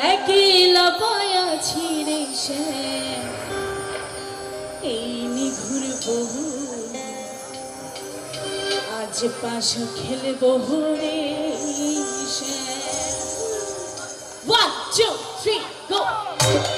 একলা পায়া ছিঁড়ে সে। এই নিঘুর বহু। আজ পাশ খেলে বহু রে সে। One, two, three, go!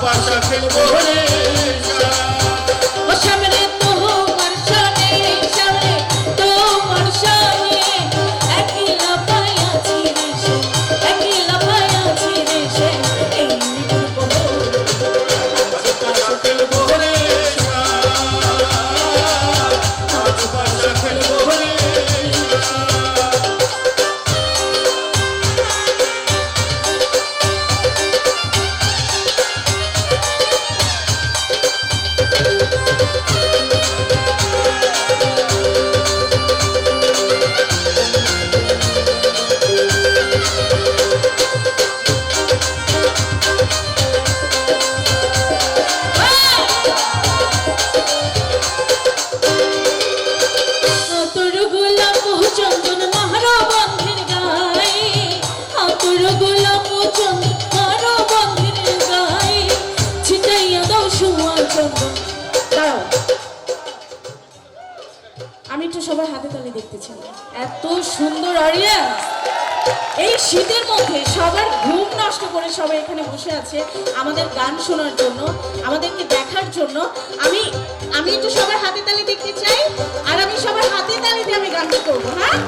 passa pelo morro. Bandhan দাঁড়াও। আমি একটু সবার হাতে তালে দেখতে এত সুন্দর অডিয়েন্স এই শীতের মধ্যে সবার ঘুম নষ্ট করে সবাই এখানে বসে আছে আমাদের গান শোনার জন্য, আমাদেরকে দেখার জন্য। আমি আমি একটু সবার হাতে তালে দেখতে চাই, আর আমি সবার হাতে দিয়ে আমি গানটা করব হ্যাঁ?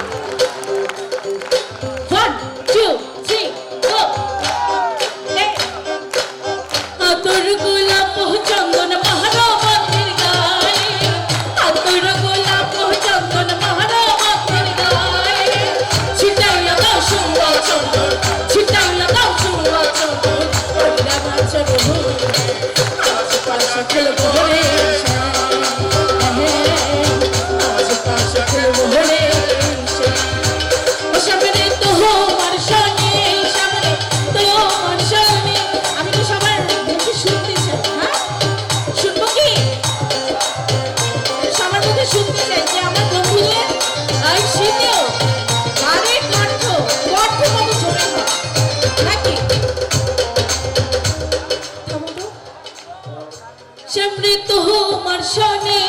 তোমার শনি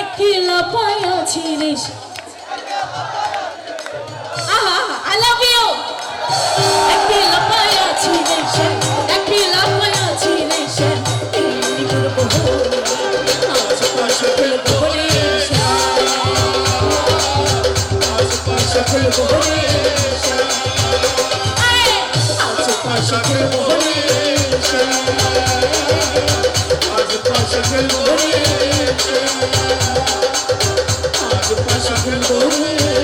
একলা পায়া ছিলিস আহা আই লাভ ইউ একলা পায়া ছিলিস একলা পায়া ছিলিস এই করব আজ পাশে ফেলব বলিস আজ পাশে ফেলব বলিস আজ পাশে ফেলব খেলব